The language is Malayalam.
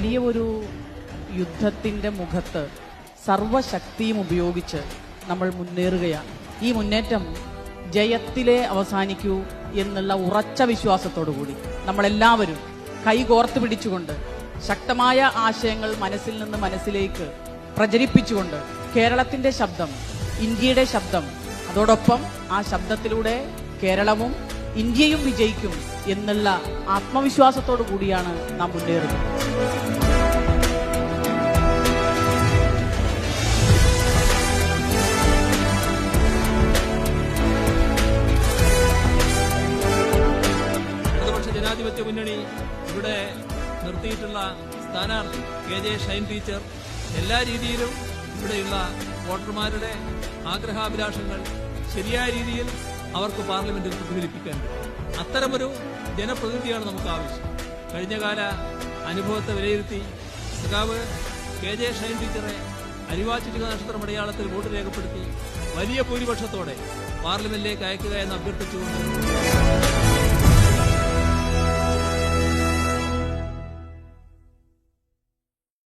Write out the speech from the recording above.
വലിയ ഒരു യുദ്ധത്തിന്റെ മുഖത്ത് സർവശക്തിയും ഉപയോഗിച്ച് നമ്മൾ മുന്നേറുകയാണ്. ഈ മുന്നേറ്റം ജയത്തിലെ അവസാനിക്കൂ എന്നുള്ള ഉറച്ച വിശ്വാസത്തോടു കൂടി നമ്മളെല്ലാവരും കൈകോർത്ത് പിടിച്ചുകൊണ്ട് ശക്തമായ ആശയങ്ങൾ മനസ്സിൽ നിന്ന് മനസ്സിലേക്ക് പ്രചരിപ്പിച്ചുകൊണ്ട് കേരളത്തിന്റെ ശബ്ദം ഇന്ത്യയുടെ ശബ്ദം അതോടൊപ്പം ആ ശബ്ദത്തിലൂടെ കേരളവും ഇന്ത്യയും വിജയിക്കും എന്നുള്ള ആത്മവിശ്വാസത്തോടു കൂടിയാണ് നാം മുന്നേറുന്നത്. ജനാധിപത്യ മുന്നണി ഇവിടെ നിർത്തിയിട്ടുള്ള സ്ഥാനാർത്ഥി കെ ജെ ഷൈൻ ടീച്ചർ എല്ലാ രീതിയിലും ഇവിടെയുള്ള വോട്ടർമാരുടെ ആഗ്രഹാഭിലാഷങ്ങൾ ശരിയായ രീതിയിൽ അവർക്ക് പാർലമെന്റിൽ പ്രതിഫലിപ്പിക്കാൻ അത്തരമൊരു ജനപ്രതിനിധിയാണ് നമുക്ക് ആവശ്യം. കഴിഞ്ഞകാല അനുഭവത്തെ വിലയിരുത്തി സഖാവ് കെ ജെ ഷൈൻ ടീച്ചറെ അരിവാച്ചിട്ടുക നക്ഷത്രം അടയാളത്തിൽ വോട്ട് രേഖപ്പെടുത്തി വലിയ ഭൂരിപക്ഷത്തോടെ പാർലമെന്റിലേക്ക് അയക്കുക എന്ന് അഭ്യർത്ഥിച്ചുകൊണ്ട്